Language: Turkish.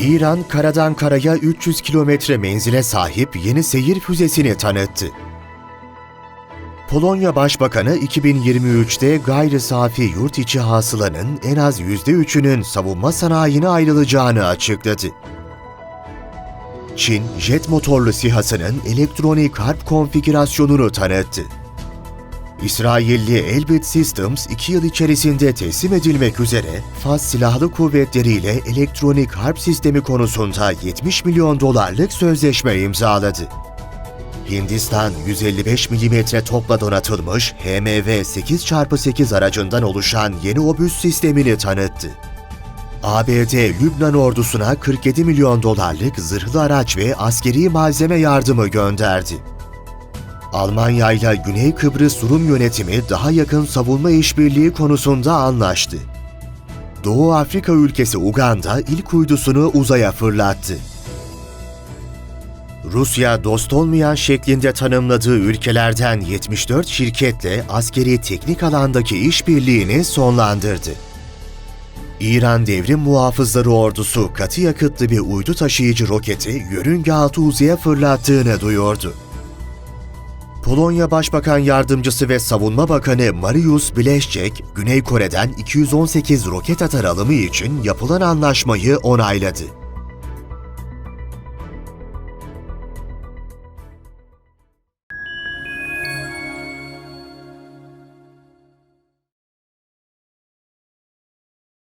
İran karadan karaya 300 kilometre menzile sahip yeni seyir füzesini tanıttı. Polonya Başbakanı 2023'te gayri safi yurt içi hasılanın en az %3'ünün savunma sanayine ayrılacağını açıkladı. Çin, jet motorlu SİHA'sının elektronik harp konfigürasyonunu tanıttı. İsrailli Elbit Systems 2 yıl içerisinde teslim edilmek üzere Fas Silahlı Kuvvetleri ile elektronik harp sistemi konusunda 70 milyon dolarlık sözleşme imzaladı. Hindistan 155 mm topla donatılmış HMV 8x8 aracından oluşan yeni obüs sistemini tanıttı. ABD, Lübnan ordusuna 47 milyon dolarlık zırhlı araç ve askeri malzeme yardımı gönderdi. Almanya ile Güney Kıbrıs Rum yönetimi daha yakın savunma işbirliği konusunda anlaştı. Doğu Afrika ülkesi Uganda ilk uydusunu uzaya fırlattı. Rusya dost olmayan şeklinde tanımladığı ülkelerden 74 şirketle askeri teknik alandaki işbirliğini sonlandırdı. İran Devrim Muhafızları Ordusu katı yakıtlı bir uydu taşıyıcı roketi yörünge altı uzaya fırlattığını duyurdu. Polonya Başbakan Yardımcısı ve Savunma Bakanı Mariusz Błaszczak, Güney Kore'den 218 roket atar alımı için yapılan anlaşmayı onayladı.